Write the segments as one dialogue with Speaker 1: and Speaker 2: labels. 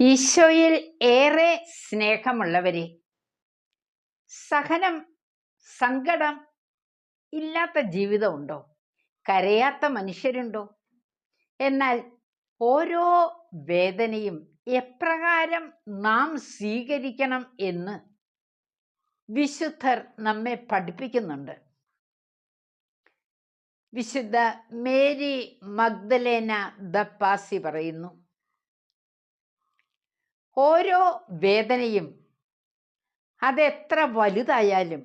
Speaker 1: ഈശോയിൽ ഏറെ സ്നേഹമുള്ളവരെ സഹനം സങ്കടം ഇല്ലാത്ത ജീവിതമുണ്ടോ? കരയാത്ത മനുഷ്യരുണ്ടോ? എന്നാൽ ഓരോ വേദനയും എപ്രകാരം നാം സ്വീകരിക്കണം എന്ന് വിശുദ്ധർ നമ്മെ പഠിപ്പിക്കുന്നുണ്ട്. വിശുദ്ധ മേരി മഗ്ദലേന ദപ്പാസി പറയുന്നു ഓരോ വേദനയും അതെത്ര വലുതായാലും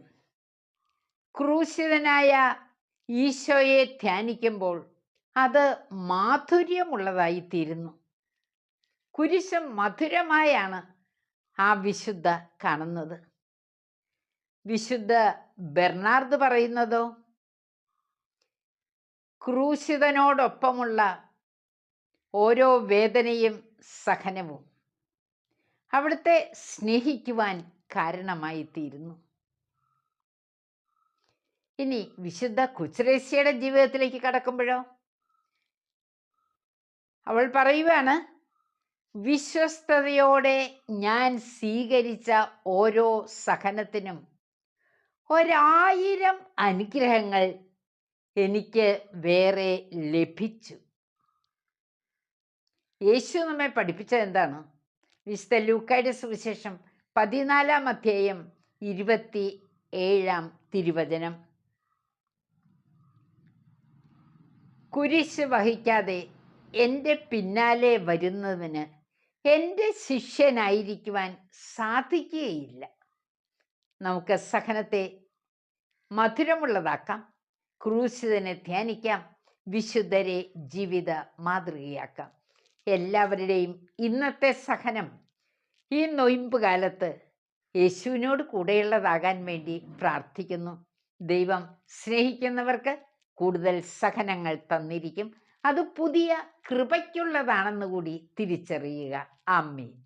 Speaker 1: ക്രൂശിതനായ ഈശോയെ ധ്യാനിക്കുമ്പോൾ അത് മാധുര്യമുള്ളതായി തീരുന്നു കുരിശ് മധുരമായാണ് ആ വിശുദ്ധ കാണുന്നത്. വിശുദ്ധ ബെർണാർഡ് പറയുന്നതോ? ക്രൂശിതനോടൊപ്പമുള്ള ഓരോ വേദനയും സഹനവും. അവിടുത്തെ സ്നേഹിക്കുവാൻ കാരണമായി തീരുന്നു ഇനി വിശുദ്ധ കുച്ചരേശിയുടെ ജീവിതത്തിലേക്ക് കടക്കുമ്പോഴോ? അവൾ പറയുവാണ് വിശ്വസ്തയോടെ ഞാൻ സ്വീകരിച്ച ഓരോ സഹനത്തിനും ഒരായിരം അനുഗ്രഹങ്ങൾ എനിക്ക് വേറെ ലഭിച്ചു. യേശു നമ്മെ പഠിപ്പിച്ചത് എന്താണ് വിശുദ്ധ ലൂക്കായുടെ സുവിശേഷം പതിനാലാം അധ്യായം ഇരുപത്തി ഏഴാം തിരുവചനം. കുരിശ് വഹിക്കാതെ എന്റെ പിന്നാലെ വരുന്നതിന് എന്റെ ശിഷ്യനായിരിക്കുവാൻ സാധിക്കുകയില്ല. നമുക്ക് സഹനത്തെ മധുരമുള്ളതാക്കാം ക്രൂശിതനെ ധ്യാനിക്കാം വിശുദ്ധരെ ജീവിത മാതൃകയാക്കാം. എല്ലാവരുടെയും ഇന്നത്തെ സഹനം ഈ നൊയിമ്പ് കാലത്ത് യേശുവിനോട് കൂടെയുള്ളതാകാൻ വേണ്ടി പ്രാർത്ഥിക്കുന്നു. ദൈവം സ്നേഹിക്കുന്നവർക്ക് കൂടുതൽ സഹനങ്ങൾ തന്നിരിക്കും. അത് പുതിയ കൃപയ്ക്കുള്ളതാണെന്ന് കൂടി തിരിച്ചറിയുക. ആമ്മീൻ